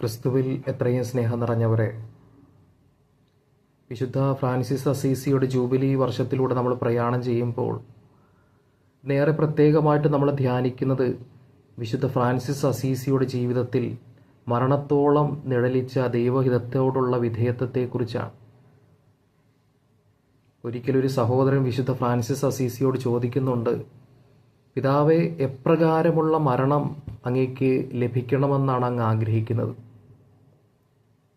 ക്രിസ്തുവിൽ എത്രയും സ്നേഹം നിറഞ്ഞവരെ. വിശുദ്ധ ഫ്രാൻസിസ് അസീസിയുടെ ജൂബിലി വർഷത്തിലൂടെ നമ്മൾ പ്രയാണം ചെയ്യുമ്പോൾ നേരെ പ്രത്യേകമായിട്ട് നമ്മൾ ധ്യാനിക്കുന്നത് വിശുദ്ധ ഫ്രാൻസിസ് അസീസിയുടെ ജീവിതത്തിൽ മരണത്തോളം നിഴലിച്ച ദൈവഹിതത്തോടുള്ള വിധേയത്വത്തെക്കുറിച്ചാണ്. ഒരിക്കലൊരു സഹോദരൻ വിശുദ്ധ ഫ്രാൻസിസ് അസീസിയോട് ചോദിക്കുന്നുണ്ട് പിതാവെ എപ്രകാരമുള്ള മരണം അങ്ങേക്ക് ലഭിക്കണമെന്നാണ് അങ്ങ് ആഗ്രഹിക്കുന്നത്?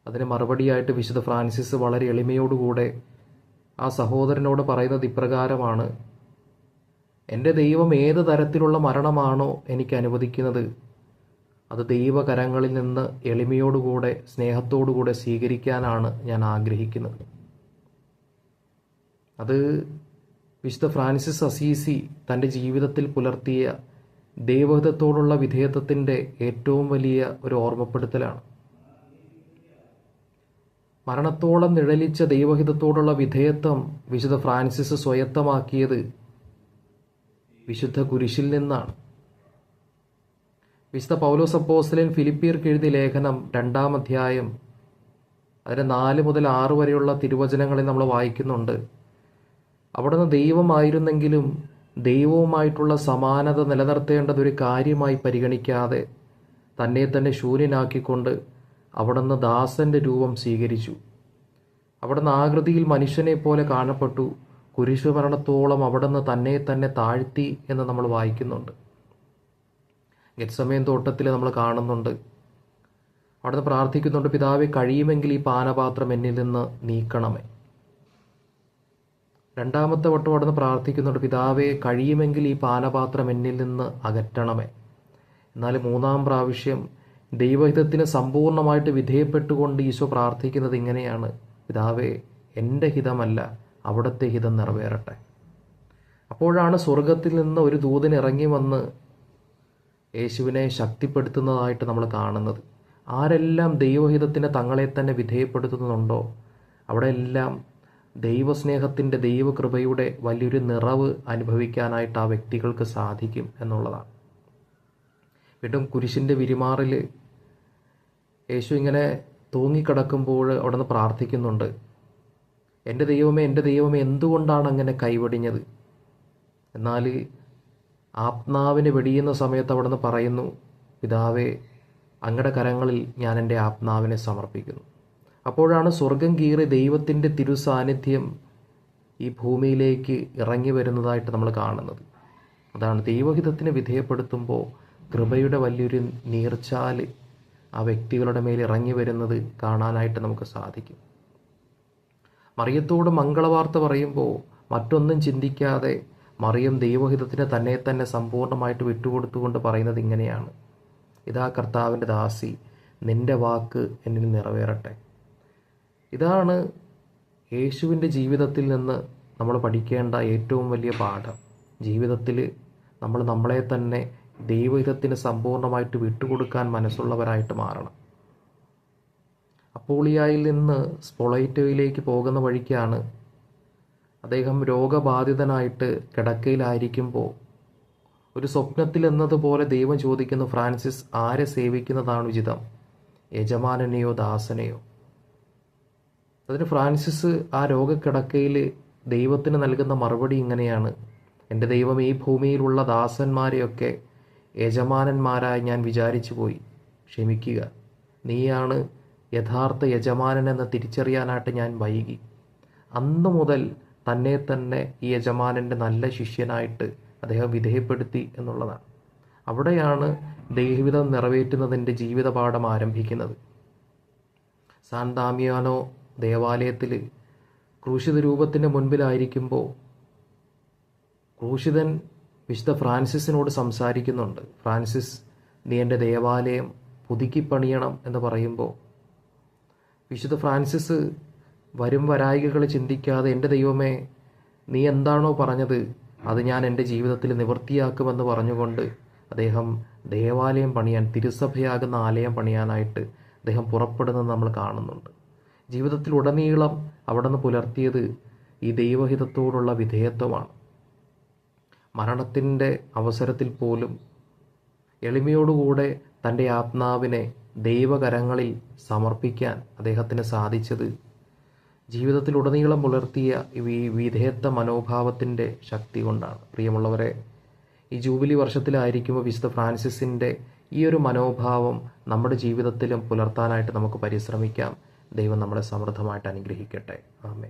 അതിന് മറുപടിയായിട്ട് വിശുദ്ധ ഫ്രാൻസിസ് വളരെ എളിമയോടുകൂടെ ആ സഹോദരനോട് പറയുന്നത് ഇപ്രകാരമാണ്. എന്റെ ദൈവം ഏത് തരത്തിലുള്ള മരണമാണോ എനിക്ക് അനുവദിക്കുന്നത് അത് ദൈവകരങ്ങളിൽ നിന്ന് എളിമയോടുകൂടെ സ്നേഹത്തോടുകൂടെ സ്വീകരിക്കാനാണ് ഞാൻ ആഗ്രഹിക്കുന്നത്. അത് വിശുദ്ധ ഫ്രാൻസിസ് അസീസി തന്റെ ജീവിതത്തിൽ പുലർത്തിയ ദൈവഹിതത്തോടുള്ള വിധേയത്വത്തിന്റെ ഏറ്റവും വലിയ ഒരു ഓർമ്മപ്പെടുത്തലാണ്. മരണത്തോളം നിഴലിച്ച ദൈവഹിതത്തോടുള്ള വിധേയത്വം വിശുദ്ധ ഫ്രാൻസിസ് സ്വയത്തമാക്കിയത് വിശുദ്ധ കുരിശിൽ നിന്നാണ്. വിശുദ്ധ പൗലോസ് അപ്പോസ്തലൻ ഫിലിപ്പിയർക്ക് എഴുതിയ ലേഖനം രണ്ടാം അധ്യായം അതിന് നാല് മുതൽ ആറ് വരെയുള്ള തിരുവചനങ്ങളിൽ നമ്മൾ വായിക്കുന്നുണ്ട്. അവിടുന്ന് ദൈവമായിരുന്നെങ്കിലും ദൈവവുമായിട്ടുള്ള സമാനത നിലനിർത്തേണ്ടതൊരു കാര്യമായി പരിഗണിക്കാതെ തന്നെ തന്നെ ശൂന്യനാക്കിക്കൊണ്ട് അവിടുന്ന് ദാസന്റെ രൂപം സ്വീകരിച്ചു. അവിടുന്ന് ആകൃതിയിൽ മനുഷ്യനെ പോലെ കാണപ്പെട്ടു. കുരിശുമരണത്തോളം അവിടുന്ന് തന്നെ തന്നെ താഴ്ത്തി എന്ന് നമ്മൾ വായിക്കുന്നുണ്ട്. ഗത്സമയം തോട്ടത്തിൽ നമ്മൾ കാണുന്നുണ്ട്. അവിടുന്ന് പ്രാർത്ഥിക്കുന്നുണ്ട് പിതാവെ കഴിയുമെങ്കിൽ ഈ പാനപാത്രം എന്നിൽ നിന്ന് നീക്കണമേ. രണ്ടാമത്തെ വട്ടം അവിടുന്ന് പ്രാർത്ഥിക്കുന്നുണ്ട് പിതാവെ കഴിയുമെങ്കിൽ ഈ പാനപാത്രം എന്നിൽ നിന്ന് അകറ്റണമേ. എന്നാൽ മൂന്നാം പ്രാവശ്യം ദൈവഹിതത്തിന് സമ്പൂർണമായിട്ട് വിധേയപ്പെട്ടുകൊണ്ട് ഈശോ പ്രാർത്ഥിക്കുന്നത് ഇങ്ങനെയാണ്. പിതാവേ എന്റെ ഹിതമല്ല അവിടുത്തെ ഹിതം നിറവേറട്ടെ. അപ്പോഴാണ് സ്വർഗത്തിൽ നിന്ന് ഒരു ദൂതൻ ഇറങ്ങി വന്ന് യേശുവിനെ ശക്തിപ്പെടുത്തുന്നതായിട്ട് നമ്മൾ കാണുന്നത്. ആരെല്ലാം ദൈവഹിതത്തിന് തങ്ങളെ തന്നെ വിധേയപ്പെടുത്തുന്നുണ്ടോ അവിടെയെല്ലാം ദൈവസ്നേഹത്തിന്റെ ദൈവകൃപയുടെ വലിയൊരു നിറവ് അനുഭവിക്കാനായിട്ട് ആ വ്യക്തികൾക്ക് സാധിക്കും എന്നുള്ളതാണ്. വീണ്ടും കുരിശിന്റെ വിരിമാറിൽ യേശു ഇങ്ങനെ തൂങ്ങിക്കിടക്കുമ്പോൾ അവിടെ നിന്ന് പ്രാർത്ഥിക്കുന്നുണ്ട്. എന്റെ ദൈവമേ എന്റെ ദൈവമേ എന്തുകൊണ്ടാണ് അങ്ങനെ കൈവടിഞ്ഞത്? എന്നാൽ ആത്മാവിന് വെടിയുന്ന സമയത്ത് അവിടെ നിന്ന് പറയുന്നു പിതാവേ അങ്ങയുടെ കരങ്ങളിൽ ഞാൻ എന്റെ ആത്മാവിനെ സമർപ്പിക്കുന്നു. അപ്പോഴാണ് സ്വർഗം കീറി ദൈവത്തിന്റെ തിരുസാന്നിധ്യം ഈ ഭൂമിയിലേക്ക് ഇറങ്ങി വരുന്നതായിട്ട് നമ്മൾ കാണുന്നത്. അതാണ് ദൈവഹിതത്തിന് വിധേയപ്പെടുത്തുമ്പോൾ കൃപയുടെ വലിയൊരു നീർച്ചാൽ ആ വ്യക്തികളുടെ മേൽ ഇറങ്ങി വരുന്നത് കാണാനായിട്ട് നമുക്ക് സാധിക്കും. മറിയത്തോട് മംഗളവാർത്ത പറയുമ്പോൾ മറ്റൊന്നും ചിന്തിക്കാതെ മറിയം ദൈവഹിതത്തിന് തന്നെ തന്നെ സമ്പൂർണമായിട്ട് വിട്ടുകൊടുത്തുകൊണ്ട് പറയുന്നത് ഇങ്ങനെയാണ്. ഇതാ കർത്താവിന്റെ ദാസി നിന്റെ വാക്ക് എന്നിൽ നിറവേറട്ടെ. ഇതാണ് യേശുവിന്റെ ജീവിതത്തിൽ നിന്ന് നമ്മൾ പഠിക്കേണ്ട ഏറ്റവും വലിയ പാഠം. ജീവിതത്തിൽ നമ്മൾ നമ്മളെ തന്നെ ദൈവഹിതത്തിന് സമ്പൂർണമായിട്ട് വിട്ടുകൊടുക്കാൻ മനസ്സുള്ളവരായിട്ട് മാറണം. അപ്പോളിയായിൽ നിന്ന് സ്പൊളൈറ്റോയിലേക്ക് പോകുന്ന വഴിക്കാണ് അദ്ദേഹം രോഗബാധിതനായിട്ട് കിടക്കയിലായിരിക്കുമ്പോൾ ഒരു സ്വപ്നത്തിൽ എന്നതുപോലെ ദൈവം ചോദിക്കുന്നു ഫ്രാൻസിസ് ആരെ സേവിക്കുന്നതാണ് ഉചിതം? യജമാനനെയോ ദാസനെയോ? അതിന് ഫ്രാൻസിസ് ആ രോഗക്കിടക്കയിൽ ദൈവത്തിന് നൽകുന്ന മറുപടി ഇങ്ങനെയാണ് എന്റെ ദൈവം ഈ ഭൂമിയിലുള്ള ദാസന്മാരെയൊക്കെ യജമാനന്മാരായി ഞാൻ വിചാരിച്ചു പോയി. ക്ഷമിക്കുക. നീയാണ് യഥാർത്ഥ യജമാനൻ എന്ന് തിരിച്ചറിയാനായിട്ട് ഞാൻ വൈകി. അന്ന് മുതൽ തന്നെ തന്നെ ഈ യജമാനന്റെ നല്ല ശിഷ്യനായിട്ട് അദ്ദേഹം വിധേയപ്പെടുത്തി എന്നുള്ളതാണ്. അവിടെയാണ് ദൈവിതം നിറവേറ്റുന്നതിന്റെ ജീവിതപാഠം ആരംഭിക്കുന്നത്. സാൻ ദാമിയാനോ ദേവാലയത്തിൽ ക്രൂശിത രൂപത്തിന്റെ മുൻപിലായിരിക്കുമ്പോൾ ക്രൂശിതൻ വിശുദ്ധ ഫ്രാൻസിസിനോട് സംസാരിക്കുന്നുണ്ട്. ഫ്രാൻസിസ് നീ എന്റെ ദേവാലയം പുതുക്കി പണിയണം എന്ന് പറയുമ്പോൾ വിശുദ്ധ ഫ്രാൻസിസ് വരും വരായികകൾ ചിന്തിക്കാതെ എന്റെ ദൈവമേ നീ എന്താണോ പറഞ്ഞത് അത് ഞാൻ എന്റെ ജീവിതത്തിൽ നിവൃത്തിയാക്കുമെന്ന് പറഞ്ഞുകൊണ്ട് അദ്ദേഹം ദേവാലയം പണിയാൻ തിരുസഭയാകുന്ന ആലയം പണിയാനായിട്ട് അദ്ദേഹം പുറപ്പെടുന്നത് നമ്മൾ കാണുന്നുണ്ട്. ജീവിതത്തിലുടനീളം അവിടെ നിന്ന് പുലർത്തിയത് ഈ ദൈവഹിതത്തോടുള്ള വിധേയത്വമാണ്. മരണത്തിന്റെ അവസരത്തിൽ പോലും എളിമയോടുകൂടെ തന്റെ ആത്മാവിനെ ദൈവകരങ്ങളിൽ സമർപ്പിക്കാൻ അദ്ദേഹത്തിന് സാധിച്ചത് ജീവിതത്തിലുടനീളം പുലർത്തിയ ഈ വിധേയത്വ മനോഭാവത്തിന്റെ ശക്തി കൊണ്ടാണ്. പ്രിയമുള്ളവരെ ഈ ജൂബിലി വർഷത്തിലായിരിക്കുമ്പോൾ വിശുദ്ധ ഫ്രാൻസിസിന്റെ ഈ ഒരു മനോഭാവം നമ്മുടെ ജീവിതത്തിലും പുലർത്താനായിട്ട് നമുക്ക് പരിശ്രമിക്കാം. ദൈവം നമ്മളെ സമൃദ്ധമായിട്ട് അനുഗ്രഹിക്കട്ടെ. ആമേ